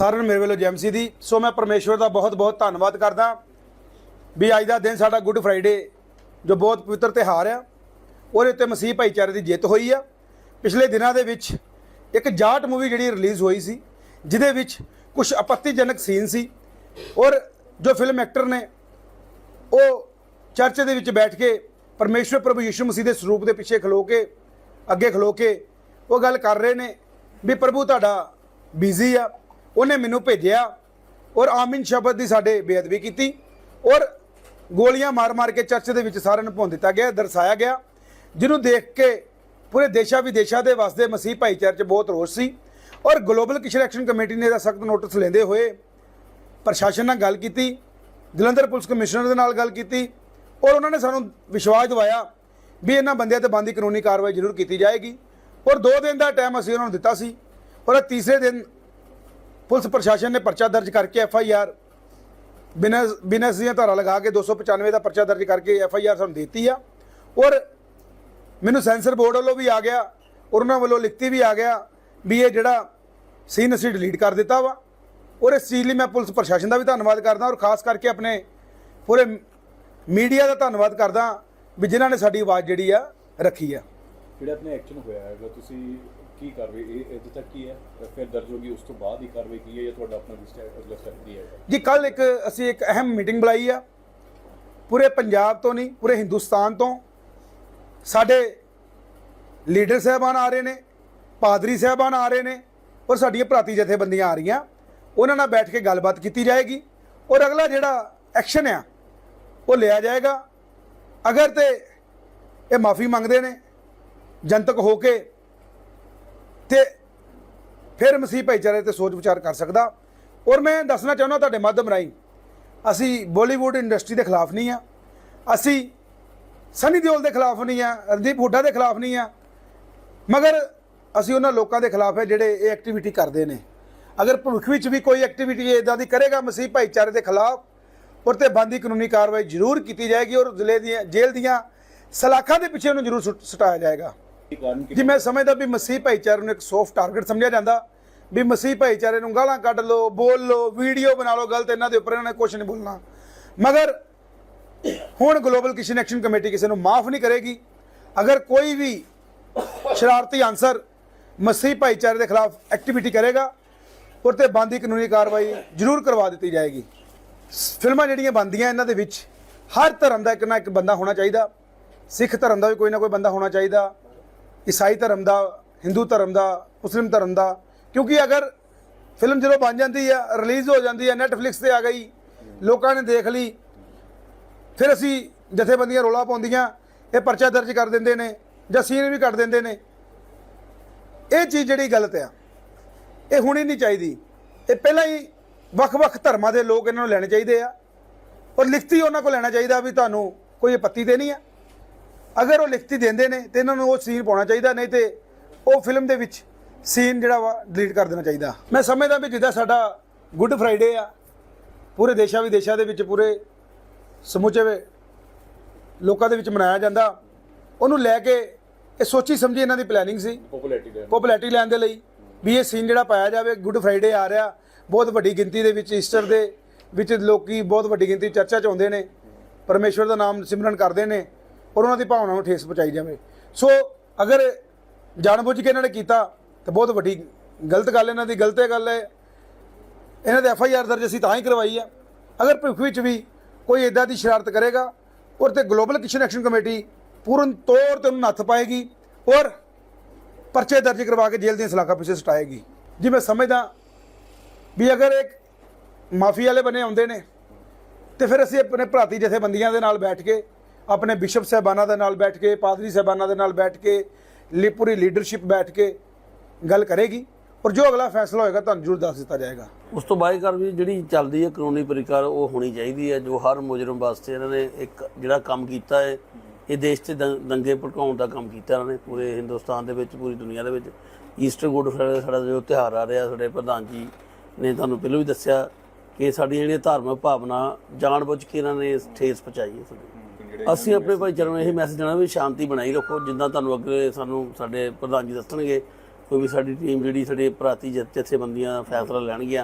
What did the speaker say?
ਸਾਰਿਆਂ ਨੂੰ ਮੇਰੇ ਵੱਲੋਂ ਜੈਮਸੀ ਦੀ ਸੋ ਮੈਂ ਪਰਮੇਸ਼ਵਰ ਦਾ ਬਹੁਤ ਬਹੁਤ ਧੰਨਵਾਦ ਕਰਦਾ। ਵੀ ਅੱਜ ਦਾ ਦਿਨ ਸਾਡਾ ਗੁੱਡ ਫਰਾਈਡੇ ਜੋ ਬਹੁਤ ਪਵਿੱਤਰ ਤਿਉਹਾਰ ਆ। ਉਹਦੇ ਉੱਤੇ ਮਸੀਹ ਭਾਈਚਾਰੇ ਦੀ ਜਿੱਤ ਹੋਈ ਆ। ਪਿਛਲੇ ਦਿਨਾਂ ਦੇ ਵਿੱਚ ਇੱਕ ਜਾਟ ਮੂਵੀ ਜਿਹੜੀ ਰਿਲੀਜ਼ ਹੋਈ ਸੀ, ਜਿਹਦੇ ਵਿੱਚ ਕੁਝ ਆਪੱਤੀਜਨਕ ਸੀਨ ਸੀ। ਔਰ ਜੋ ਫਿਲਮ ਐਕਟਰ ਨੇ, ਉਹ ਚਰਚ ਦੇ ਵਿੱਚ ਬੈਠ ਕੇ ਪਰਮੇਸ਼ਵਰ ਪ੍ਰਭੂ ਯਿਸੂ ਮਸੀਹ ਦੇ ਸਰੂਪ ਦੇ ਪਿੱਛੇ ਖਲੋ ਕੇ, ਅੱਗੇ ਖਲੋ ਕੇ ਉਹ ਗੱਲ ਕਰ ਰਹੇ ਨੇ ਵੀ ਪ੍ਰਭੂ ਤੁਹਾਡਾ ਬਿਜ਼ੀ ਆ। ਉਹਨੇ ਮੈਨੂੰ ਭੇਜਿਆ ਔਰ ਆਮਿਨ ਸ਼ਬਦ ਦੀ ਸਾਡੇ ਬੇਅਦਬੀ ਕੀਤੀ ਔਰ ਗੋਲੀਆਂ ਮਾਰ-ਮਾਰ ਕੇ ਚਰਚ ਦੇ ਵਿੱਚ ਸਾਰਿਆਂ ਨੂੰ ਭੁੰਨ ਦਿੱਤਾ ਗਿਆ, ਦਰਸਾਇਆ ਗਿਆ, ਜਿਹਨੂੰ ਦੇਖ ਕੇ ਪੂਰੇ ਦੇਸ਼ਾਂ ਵਿਦੇਸ਼ਾਂ ਦੇ ਵਸਦੇ ਮਸੀਹ ਭਾਈਚਾਰੇ 'ਚ ਬਹੁਤ ਰੋਸ ਸੀ ਔਰ ਗਲੋਬਲ ਕਿਸ਼ਨ ਐਕਸ਼ਨ ਕਮੇਟੀ ਨੇ ਇਹਦਾ ਸਖਤ ਨੋਟਿਸ ਲੈਂਦੇ ਹੋਏ ਪ੍ਰਸ਼ਾਸਨ ਨਾਲ ਗੱਲ ਕੀਤੀ, ਜਲੰਧਰ ਪੁਲਿਸ ਕਮਿਸ਼ਨਰ ਦੇ ਨਾਲ ਗੱਲ ਕੀਤੀ ਔਰ ਉਹਨਾਂ ਨੇ ਸਾਨੂੰ ਵਿਸ਼ਵਾਸ ਦਿਵਾਇਆ ਵੀ ਇਹਨਾਂ ਬੰਦਿਆਂ ਤੇ ਬੰਦੀ ਕਾਨੂੰਨੀ ਕਾਰਵਾਈ ਜ਼ਰੂਰ ਕੀਤੀ ਜਾਏਗੀ ਔਰ 2 ਦਿਨ ਦਾ ਟਾਈਮ ਅਸੀਂ ਉਹਨਾਂ ਨੂੰ ਦਿੱਤਾ ਸੀ ਔਰ ਇਹ ਤੀਸਰੇ ਦਿਨ ਪੁਲਿਸ ਪ੍ਰਸ਼ਾਸਨ ਨੇ ਪਰਚਾ ਦਰਜ ਕਰਕੇ ਐਫ ਆਈ ਆਰ ਬਿਨਾਂ ਬਿਨਾਂ ਦੀਆਂ ਧਾਰਾ ਲਗਾ ਕੇ 295 ਦਾ ਪਰਚਾ ਦਰਜ ਕਰਕੇ ਐਫ ਆਈ ਆਰ ਸਾਨੂੰ ਦਿੱਤੀ ਆ। ਔਰ ਮੈਨੂੰ ਸੈਂਸਰ ਬੋਰਡ ਵੱਲੋਂ ਵੀ ਆ ਗਿਆ, ਔਰ ਉਹਨਾਂ ਵੱਲੋਂ ਲਿਖਤੀ ਵੀ ਆ ਗਿਆ ਵੀ ਇਹ ਜਿਹੜਾ ਸੀਨ ਅਸੀਂ ਡਿਲੀਟ ਕਰ ਦਿੱਤਾ ਵਾ। ਔਰ ਇਸ ਚੀਜ਼ ਲਈ ਮੈਂ ਪੁਲਿਸ ਪ੍ਰਸ਼ਾਸਨ ਦਾ ਵੀ ਧੰਨਵਾਦ ਕਰਦਾ, ਔਰ ਖਾਸ ਕਰਕੇ ਆਪਣੇ ਪੂਰੇ ਮੀਡੀਆ ਦਾ ਧੰਨਵਾਦ ਕਰਦਾ ਵੀ ਜਿਨ੍ਹਾਂ ਨੇ ਸਾਡੀ ਆਵਾਜ਼ ਜਿਹੜੀ ਆ ਰੱਖੀ ਆ। ਜਿਹੜਾ ਆਪਣੇ ਐਕਸ਼ਨ ਹੋਇਆ ਹੈਗਾ, ਤੁਸੀਂ ਕੀ ਕਾਰਵਾਈ, ਇਹ ਇਹਦੇ ਤੱਕ ਕੀ ਹੈ? ਫਿਰ ਦਰਜ ਹੋਗੀ ਉਸ ਤੋਂ ਬਾਅਦ ਹੀ ਕਾਰਵਾਈ ਕੀ ਹੈ ਜਾਂ ਤੁਹਾਡਾ ਆਪਣਾ ਅਗਲਾ ਸਟੈਪ ਕੀ ਹੈ? ਜੀ ਕੱਲ ਇੱਕ ਅਸੀਂ ਇੱਕ ਅਹਿਮ ਮੀਟਿੰਗ ਬੁਲਾਈ ਆ। ਪੂਰੇ ਪੰਜਾਬ ਤੋਂ ਨਹੀਂ, ਪੂਰੇ ਹਿੰਦੁਸਤਾਨ ਤੋਂ। ਸਾਡੇ ਲੀਡਰ ਸਾਹਿਬਾਨ ਆ ਰਹੇ ਨੇ, ਪਾਦਰੀ ਸਾਹਿਬਾਨ ਆ ਰਹੇ ਨੇ ਔਰ ਸਾਡੀਆਂ ਭਰਾਤੀ ਜਥੇਬੰਦੀਆਂ ਆ ਰਹੀਆਂ। ਉਹਨਾਂ ਨਾਲ ਬੈਠ ਕੇ ਗੱਲਬਾਤ ਕੀਤੀ ਜਾਏਗੀ ਔਰ ਅਗਲਾ ਜਿਹੜਾ ਐਕਸ਼ਨ ਆ, ਉਹ ਲਿਆ ਜਾਏਗਾ। ਅਗਰ ਤੇ ਇਹ ਮਾਫੀ ਮੰਗਦੇ ਨੇ ਜਨਤਕ ਹੋ ਕੇ ਤੇ ਫਿਰ ਮਸੀਹ ਭਾਈਚਾਰੇ ਤੇ ਸੋਚ ਵਿਚਾਰ ਕਰ ਸਕਦਾ। ਔਰ ਮੈਂ ਦੱਸਣਾ ਚਾਹੁੰਦਾ ਤੁਹਾਡੇ ਮਾਧਿਅਮ ਰਾਹੀਂ, ਅਸੀਂ ਬਾਲੀਵੁੱਡ ਇੰਡਸਟਰੀ ਦੇ ਖਿਲਾਫ ਨਹੀਂ ਆ। ਅਸੀਂ ਸਨੀ ਦਿਓਲ ਦੇ ਖਿਲਾਫ ਨਹੀਂ ਆ, ਰਣਦੀਪ ਹੁੱਡਾ ਦੇ ਖਿਲਾਫ ਨਹੀਂ ਆ। ਮਗਰ ਅਸੀਂ ਉਹਨਾਂ ਲੋਕਾਂ ਦੇ ਖਿਲਾਫ ਹੈ ਜਿਹੜੇ ਇਹ ਐਕਟੀਵਿਟੀ ਕਰਦੇ ਨੇ। ਅਗਰ ਭਵਿੱਖ ਵਿੱਚ ਵੀ ਕੋਈ ਐਕਟੀਵਿਟੀ ਇਦਾਂ ਦੀ ਕਰੇਗਾ ਮਸੀਹ ਭਾਈਚਾਰੇ ਦੇ ਖਿਲਾਫ, ਔਰ ਤੇ ਬੰਦੀ ਕਾਨੂੰਨੀ ਕਾਰਵਾਈ ਜ਼ਰੂਰ ਕੀਤੀ ਜਾਏਗੀ, ਔਰ ਜ਼ਿਲ੍ਹੇ ਦੀਆਂ ਜੇਲ੍ਹ ਦੀਆਂ ਸਲਾਖਾਂ ਦੇ ਪਿੱਛੇ ਉਹਨੂੰ ਜ਼ਰੂਰ ਸੁੱਟ- ਸੁਟਾਇਆ ਜਾਏਗਾ। ਜੀ, ਮੈਂ ਸਮਝਦਾ ਵੀ ਮਸੀਹ ਭਾਈਚਾਰੇ ਨੂੰ ਇੱਕ ਸੌਫਟ ਟਾਰਗੇਟ ਸਮਝਿਆ ਜਾਂਦਾ। ਵੀ ਮਸੀਹ ਭਾਈਚਾਰੇ ਨੂੰ ਗਾਲਾਂ ਕੱਢ ਲਓ, ਬੋਲ ਲਓ, ਵੀਡੀਓ ਬਣਾ ਲਓ ਗਲਤ ਇਹਨਾਂ ਦੇ ਉੱਪਰ ਇਹਨਾਂ ਨੇ ਕੁਝ ਨਹੀਂ ਬੋਲਣਾ। ਮਗਰ ਹੁਣ ਗਲੋਬਲ ਕਿਸ਼ਨ ਐਕਸ਼ਨ ਕਮੇਟੀ ਕਿਸੇ ਨੂੰ ਮਾਫ ਨਹੀਂ ਕਰੇਗੀ। ਅਗਰ ਕੋਈ ਵੀ ਸ਼ਰਾਰਤੀ ਅਨਸਰ ਮਸੀਹ ਭਾਈਚਾਰੇ ਦੇ ਖਿਲਾਫ ਐਕਟੀਵਿਟੀ ਕਰੇਗਾ ਉਹ ਤੇ ਬੰਦੀ ਕਾਨੂੰਨੀ ਕਾਰਵਾਈ ਜ਼ਰੂਰ ਕਰਵਾ ਦਿੱਤੀ ਜਾਏਗੀ। ਫਿਲਮਾਂ ਜਿਹੜੀਆਂ ਬਣਦੀਆਂ ਇਹਨਾਂ ਦੇ ਵਿੱਚ, ਹਰ ਧਰਮ ਦਾ ਇੱਕ ਨਾ ਇੱਕ ਬੰਦਾ ਹੋਣਾ ਚਾਹੀਦਾ। ਸਿੱਖ ਧਰਮ ਦਾ ਵੀ ਕੋਈ ਨਾ ਕੋਈ ਬੰਦਾ ਹੋਣਾ ਚਾਹੀਦਾ। ਈਸਾਈ ਧਰਮ ਦਾ, ਹਿੰਦੂ ਧਰਮ ਦਾ, ਮੁਸਲਿਮ ਧਰਮ ਦਾ, ਕਿਉਂਕਿ ਅਗਰ ਫਿਲਮ ਜਦੋਂ ਬਣ ਜਾਂਦੀ ਆ, ਰਿਲੀਜ਼ ਹੋ ਜਾਂਦੀ ਆ ਨੈਟਫਲਿਕਸ ਤੇ ਆ ਗਈ, ਲੋਕਾਂ ਨੇ ਦੇਖ ਲਈ, ਫਿਰ ਅਸੀਂ ਜਥੇਬੰਦੀਆਂ ਰੋਲਾ ਪਾਉਂਦੀਆਂ, ਇਹ ਪਰਚਾ ਦਰਜ ਕਰ ਦਿੰਦੇ ਨੇ, ਜਾਂ ਸੀਨ ਵੀ ਕੱਟ ਦਿੰਦੇ ਨੇ। ਇਹ ਚੀਜ਼ ਜਿਹੜੀ ਗਲਤ ਆ, ਇਹ ਹੋਣੀ ਨਹੀਂ ਚਾਹੀਦੀ। ਇਹ ਪਹਿਲਾਂ ਹੀ ਵੱਖ-ਵੱਖ ਧਰਮਾਂ ਦੇ ਲੋਕ ਇਹਨਾਂ ਨੂੰ ਲੈਣੇ ਚਾਹੀਦੇ ਆ, ਔਰ ਲਿਖਤੀ ਉਹਨਾਂ ਕੋਲ ਲੈਣਾ ਚਾਹੀਦਾ ਵੀ ਤੁਹਾਨੂੰ ਕੋਈ ਆਪੱਤੀ ਦੇਣੀ ਨਹੀਂ ਆ। ਅਗਰ ਉਹ ਲਿਖਤੀ ਦਿੰਦੇ ਨੇ ਤੇ ਇਹਨਾਂ ਨੂੰ ਉਹ ਸੀਨ ਪਾਉਣਾ ਚਾਹੀਦਾ ਨਹੀਂ ਤੇ ਉਹ ਫਿਲਮ ਦੇ ਵਿੱਚ ਸੀਨ ਜਿਹੜਾ ਵਾ ਡਿਲੀਟ ਕਰ ਦੇਣਾ ਚਾਹੀਦਾ। ਮੈਂ ਸਮਝਦਾ ਵੀ ਜਿੱਦਾਂ ਸਾਡਾ ਗੁੱਡ ਫਰਾਈਡੇ ਆ ਪੂਰੇ ਦੇਸ਼ਾਂ ਵਿਦੇਸ਼ਾਂ ਦੇ ਵਿੱਚ ਪੂਰੇ ਸਮੁੱਚੇ ਲੋਕਾਂ ਦੇ ਵਿੱਚ ਮਨਾਇਆ ਜਾਂਦਾ। ਉਹਨੂੰ ਲੈ ਕੇ ਇਹ ਸੋਚੀ ਸਮਝੀ ਇਹਨਾਂ ਦੀ ਪਲੈਨਿੰਗ ਸੀ। ਪਪੂਲੈਰਿਟੀ ਪਪੂਲੈਰਿਟੀ ਲੈਣ ਦੇ ਲਈ ਵੀ ਇਹ ਸੀਨ ਜਿਹੜਾ ਪਾਇਆ ਜਾਵੇ ਗੁੱਡ ਫਰਾਈਡੇ ਆ ਰਿਹਾ ਬਹੁਤ ਵੱਡੀ ਗਿਣਤੀ ਦੇ ਵਿੱਚ ਈਸਟਰ ਦੇ ਵਿੱਚ ਲੋਕੀ ਬਹੁਤ ਵੱਡੀ ਗਿਣਤੀ ਚਰਚਾ ਚ ਆਉਂਦੇ ਨੇ ਪਰਮੇਸ਼ਵਰ ਦਾ ਨਾਮ ਸਿਮਰਨ ਕਰਦੇ ਨੇ। ਔਰ ਉਹਨਾਂ ਦੀ ਭਾਵਨਾ ਨੂੰ ਠੇਸ ਪਹੁੰਚਾਈ ਜਾਵੇ। ਸੋ ਅਗਰ ਜਾਣਬੁੱਝ ਕੇ ਇਹਨਾਂ ਨੇ ਕੀਤਾ, ਤਾਂ ਬਹੁਤ ਵੱਡੀ ਗਲਤ ਗੱਲ ਇਹਨਾਂ ਦੀ ਗਲਤ ਗੱਲ ਹੈ। ਇਹਨਾਂ ਦੇ ਐਫ ਆਈ ਆਰ ਦਰਜ ਅਸੀਂ ਤਾਂ ਹੀ ਕਰਵਾਈ ਆ। ਅਗਰ ਭਵਿੱਖ ਵਿੱਚ ਵੀ ਕੋਈ ਇਦਾਂ ਦੀ ਸ਼ਰਾਰਤ ਕਰੇਗਾ, ਔਰ ਤੇ ਗਲੋਬਲ ਕਿਸ਼ਨ ਐਕਸ਼ਨ ਕਮੇਟੀ ਪੂਰਨ ਤੌਰ ਤੇ ਉਹਨੂੰ ਨੱਥ ਪਾਏਗੀ, ਔਰ ਪਰਚੇ ਦਰਜ ਕਰਵਾ ਕੇ ਜੇਲ੍ਹ ਦੀਆਂ ਸਲਾਖਾਂ ਪਿੱਛੇ ਸਟਾਏਗੀ। ਜੀ, ਮੈਂ ਸਮਝਦਾ ਵੀ ਅਗਰ ਇੱਕ ਮਾਫੀ ਵਾਲੇ ਬਣੇ ਆਉਂਦੇ ਨੇ, ਤੇ ਫਿਰ ਅਸੀਂ ਆਪਣੇ ਭਰਾਤੀ ਜਥੇਬੰਦੀਆਂ ਦੇ ਨਾਲ ਬੈਠ ਕੇ ਆਪਣੇ ਬਿਸ਼ਪ ਸਾਹਿਬਾਨਾਂ ਦੇ ਨਾਲ ਬੈਠ ਕੇ, ਪਾਦਰੀ ਸਾਹਿਬਾਨਾਂ ਦੇ ਨਾਲ ਬੈਠ ਕੇ ਲੀ ਪੂਰੀ ਲੀਡਰਸ਼ਿਪ ਬੈਠ ਕੇ ਗੱਲ ਕਰੇਗੀ। ਔਰ ਜੋ ਅਗਲਾ ਫੈਸਲਾ ਹੋਏਗਾ, ਤੁਹਾਨੂੰ ਜ਼ਰੂਰ ਦੱਸ ਦਿੱਤਾ ਜਾਏਗਾ। ਉਸ ਤੋਂ ਬਾਅਦ ਕਰ ਵੀ ਜਿਹੜੀ ਚੱਲਦੀ ਹੈ ਕਾਨੂੰਨੀ ਪ੍ਰਕਿਰਿਆ ਉਹ ਹੋਣੀ ਚਾਹੀਦੀ ਹੈ, ਜੋ ਹਰ ਮੁਜਰਮ ਵਾਸਤੇ ਇਹਨਾਂ ਨੇ ਇੱਕ ਜਿਹੜਾ ਕੰਮ ਕੀਤਾ ਹੈ, ਇਹ ਦੇਸ਼ 'ਚ ਦੰ- ਦੰਗੇ ਭੜਕਾਉਣ ਦਾ ਕੰਮ ਕੀਤਾ ਇਹਨਾਂ ਨੇ, ਪੂਰੇ ਹਿੰਦੁਸਤਾਨ ਦੇ ਵਿੱਚ, ਪੂਰੀ ਦੁਨੀਆ ਦੇ ਵਿੱਚ। ਈਸਟਰ ਗੁੱਡ ਫਰਾਈਡੇ ਸਾਡਾ ਜੋ ਤਿਉਹਾਰ ਆ ਰਿਹਾ, ਸਾਡੇ ਪ੍ਰਧਾਨ ਜੀ ਨੇ ਤੁਹਾਨੂੰ ਪਹਿਲਾਂ ਵੀ ਦੱਸਿਆ ਕਿ ਸਾਡੀਆਂ ਜਿਹੜੀਆਂ ਧਾਰਮਿਕ ਭਾਵਨਾ, ਜਾਣਬੁੱਝ ਕੇ ਇਹਨਾਂ ਨੇ ਠੇਸ ਪਹੁੰਚਾਈ ਹੈ ਸਾਡੀ ਅਸੀਂ ਆਪਣੇ ਭਾਈਚਾਰੇ ਨੂੰ ਇਹ ਮੈਸੇਜ ਦੇਣਾ ਵੀ ਸ਼ਾਂਤੀ ਬਣਾਈ ਰੱਖੋ ਜਿੱਦਾਂ ਤੁਹਾਨੂੰ ਅੱਗੇ ਸਾਨੂੰ ਸਾਡੇ ਪ੍ਰਧਾਨ ਜੀ ਦੱਸਣਗੇ ਕੋਈ ਵੀ ਸਾਡੀ ਟੀਮ ਜਿਹੜੀ ਸਾਡੇ ਭਰਾਤੀ ਜਥ- ਜਥੇਬੰਦੀਆਂ ਫੈਸਲਾ ਲੈਣਗੀਆਂ